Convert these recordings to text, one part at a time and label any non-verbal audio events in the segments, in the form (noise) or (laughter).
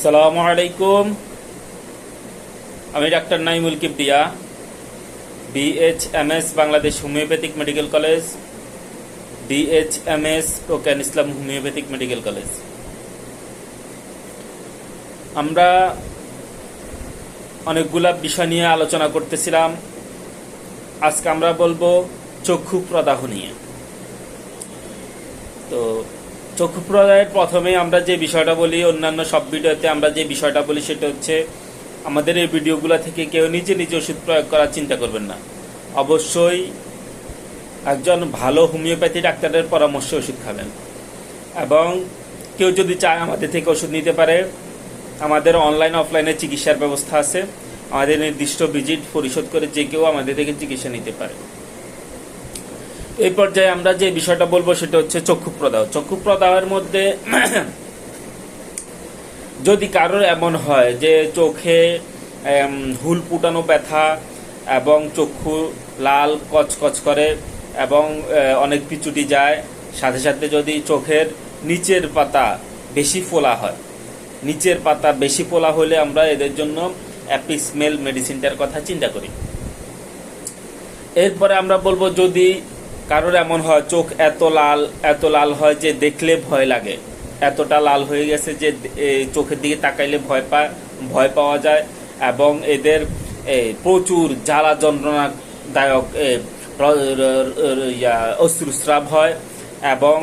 আসসালামু আলাইকুম। আমি doctor Naimul Kibria BHMS Bangladesh homeopathic medical college BHMS token ইসলাম হোমিওপ্যাথিক মেডিকেল কলেজ। আমরা অনেকগুলা বিষয় নিয়ে আলোচনা করতেছিলাম। আজকে আমরা বলব চক্ষু প্রদাহ নিয়ে। তো চক্ষু প্রদাহের প্রথমে আমরা যে বিষয়টা বলি, অন্যান্য সব ভিডিওতে আমরা যে বিষয়টা বলি সেটা হচ্ছে, আমাদের এই ভিডিওগুলো থেকে কেউ নিজে নিজে ওষুধ প্রয়োগ করার চিন্তা করবেন না। অবশ্যই একজন ভালো হোমিওপ্যাথি ডাক্তারের পরামর্শে ওষুধ খাবেন। এবং কেউ যদি চায় আমাদের থেকে ওষুধ নিতে পারে, আমাদের অনলাইন অফলাইনে চিকিৎসার ব্যবস্থা আছে। আমাদের নির্দিষ্ট ভিজিট, পরিশোধ করে যে কেউ আমাদের থেকে চিকিৎসা নিতে পারে। এই পর্যায়ে আমরা যে বিষয়টা বলব সেটা হচ্ছে চক্ষু প্রদাহ চক্ষু প্রদাহের মধ্যে (clears throat) যদি কারোর এমন হয় যে চোখে হুল পুটানো ব্যথা এবং চক্ষু লাল, কচকচ করে এবং অনেক পিচুটি যায়, সাথে সাথে যদি চোখের নিচের পাতা বেশি ফোলা হয়, নিচের পাতা বেশি ফোলা হলে আমরা এদের জন্য অ্যাপিসমেল মেডিসিনটার কথা চিন্তা করি। এরপরে আমরা বলব যদি কারোর এমন হয়, চোখ এত লাল এত লাল হয় যে দেখলে ভয় লাগে। এতটা লাল হয়ে গেছে যে চোখের দিকে তাকাইলে ভয় পা, ভয় পাওয়া যায় এবং এদের প্রচুর জ্বালা যন্ত্রণাদায়ক অশ্রুস্রাব হয় এবং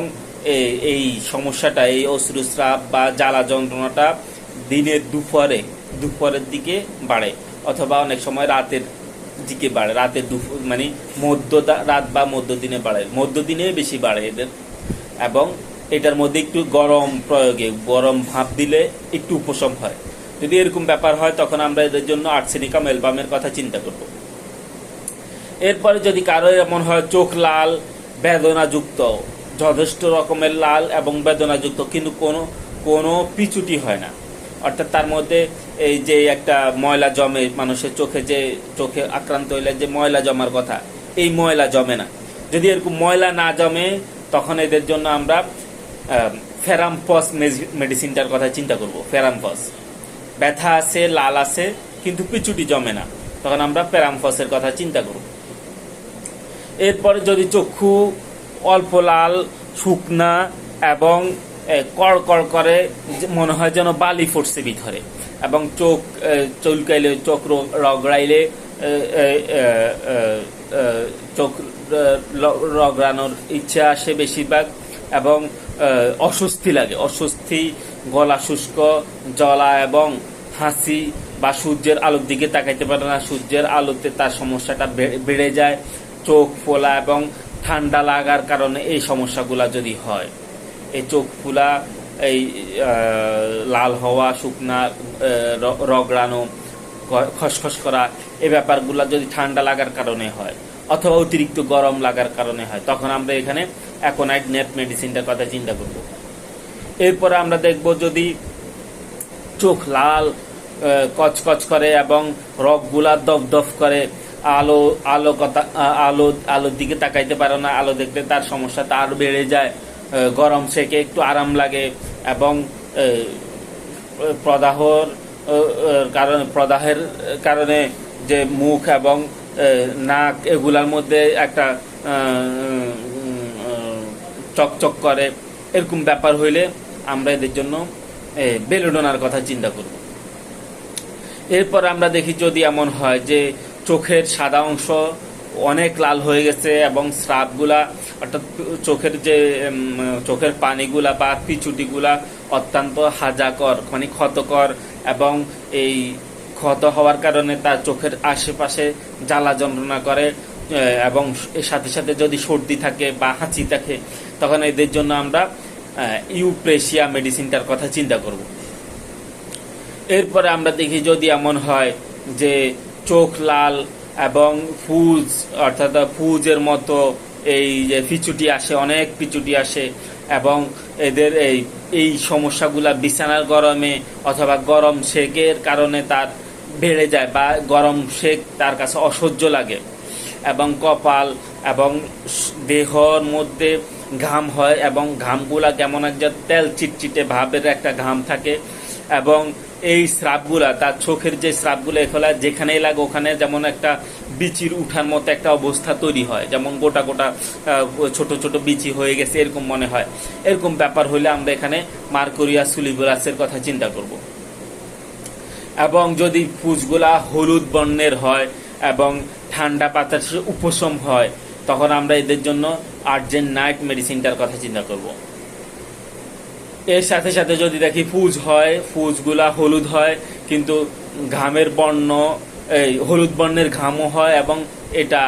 এই সমস্যাটা, এই অশ্রুস্রাব বা জ্বালা যন্ত্রণাটা দিনের দুপুরে দুপুরের দিকে বাড়ে। অথবা অনেক সময় রাতের দিকে বাড়ে রাতের দুপুর মানে মধ্য রাত বা মধ্য দিনে বাড়ে। মধ্য দিনে বেশি বাড়ে এদের। এবং এটার মধ্যে একটু গরম প্রয়োগে, গরম ভাপ দিলে একটু উপশম হয়। যদি এরকম ব্যাপার হয়, তখন আমরা এদের জন্য আর্সেনিকাম অ্যালবামের কথা চিন্তা করব। এরপরে যদি কারও এমন হয়, চোখ লাল, বেদনাযুক্ত, যথেষ্ট রকমের লাল এবং বেদনাযুক্ত, কিন্তু কোনো কোনো পিচুটি হয় না। অর্থাৎ তার মধ্যে এই যে একটা ময়লা জমে মানুষের চোখে যে চোখে আক্রান্ত হইলে যে ময়লা জমার কথা এই ময়লা জমে না। যদি এরকম ময়লা না জমে তখন এদের জন্য আমরা ফেরামপস মেডিসিনটার কথা চিন্তা করব ফেরামপস ব্যথা আছে লাল আছে কিন্তু পিচুটি জমে না। তখন আমরা প্যারামফসের কথা চিন্তা করব। এরপরে যদি চক্ষু অল্প লাল শুকনা এবং এ, কড়কড় করে মনে হয় যেন বালি ফুটছে ভিতরে। এবং চোখ চুলকাইলে, চোখ রগড়াইলে চোখ রগড়ানোর ইচ্ছা আসে বেশিরভাগ এবং অস্বস্তি লাগে। অস্বস্তি, গলা শুষ্ক জলা এবং হাসি বা সূর্যের আলোর দিকে তাকাইতে পারে না। সূর্যের আলোতে তার সমস্যাটা বেড়ে যায়। চোখ ফোলা এবং ঠান্ডা লাগার কারণে এই সমস্যাগুলো যদি হয় এই চোখ ফুলা এই লাল হওয়া, শুকনা রগড়ানো খসখস করা এ ব্যাপারগুলো যদি ঠান্ডা লাগার কারণে হয় অথবা অতিরিক্ত গরম লাগার কারণে হয়, তখন আমরা এখানে অ্যাকোনাইট নেট মেডিসিনটার কথা চিন্তা করব। এরপরে আমরা দেখব যদি চোখ লাল কচকচ করে এবং রগগুলা দফদফ করে, আলো আলো কথা আলো, আলোর দিকে তাকাইতে পারে না, আলো দেখলে তার সমস্যাটা আরও বেড়ে যায়। গরম সেকে একটু আরাম লাগে এবং প্রদাহর কারণে, প্রদাহের কারণে যে মুখ এবং নাক এগুলার মধ্যে একটা চকচক করে। এরকম ব্যাপার হইলে আমরা এদের জন্য বেলুডোনার কথা চিন্তা করব। এরপর আমরা দেখি যদি এমন হয় যে চোখের সাদা অংশ অনেক লাল হয়ে গেছে এবং স্রাবগুলা, অর্থাৎ চোখের যে চোখের পানিগুলা বা পিচুটিগুলা অত্যন্ত হাজাকর মানে ক্ষতকর এবং এই ক্ষত হওয়ার কারণে তার চোখের আশেপাশে জ্বালা যন্ত্রণা করে এবং এর সাথে সাথে যদি সর্দি থাকে বা হাঁচি থাকে, তখন এদের জন্য আমরা ইউপ্রেশিয়া মেডিসিনটার কথা চিন্তা করব। এরপরে আমরা দেখি যদি এমন হয় যে চোখ লাল এবং ফুজ, অর্থাৎ ফুজের মতো এই যে পিচুটি আসে, অনেক পিচুটি আসে এবং এদের এই এই সমস্যাগুলা বিছানার গরমে অথবা গরম সেকের কারণে তার বেড়ে যায় বা গরম সেক তার কাছে অসহ্য লাগে এবং কপাল এবং দেহর মধ্যে ঘাম হয় এবং ঘামগুলা কেমন একটা তেল চিটচিটে ভাবের একটা ঘাম থাকে এবং এই স্রাবগুলা তার চোখের যে স্রাবগুলো এগুলা যেখানেই লাগে, ওখানে যেমন একটা বিচির উঠার মতো একটা অবস্থা তৈরি হয়। যেমন গোটা গোটা ছোট ছোট বিচি হয়ে গেছে, এরকম মনে হয়। এরকম ব্যাপার হলে আমরা এখানে মার্কোরিয়া সুলিবুলাসের কথা চিন্তা করব। এবং যদি ফুজগুলা হলুদ বর্ণের হয় এবং ঠান্ডা পাতার উপশম হয়, তখন আমরা এদের জন্য আর্জেন্ট নাইট মেডিসিনটার কথা চিন্তা করব। এর সাথে সাথে যদি দেখি ফুজ হয়, ফুজগুলা হলুদ হয়, কিন্তু ঘামের বর্ণ, এই হলুদ বর্ণের ঘামও হয় এবং এটা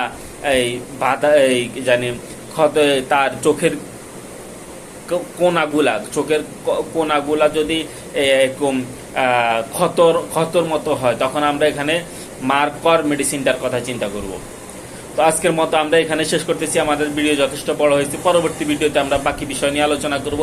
এই বাতা এই জানি, ক্ষত তার চোখের কোনাগুলা চোখের কোনাগুলা যদি এরকম ক্ষতর ক্ষতর মতো হয়, তখন আমরা এখানে মার্কর মেডিসিনটার কথা চিন্তা করব। তো আজকের মতো আমরা এখানে শেষ করতেছি। আমাদের ভিডিও যথেষ্ট বড় হয়েছে। পরবর্তী ভিডিওতে আমরা বাকি বিষয় নিয়ে আলোচনা করব।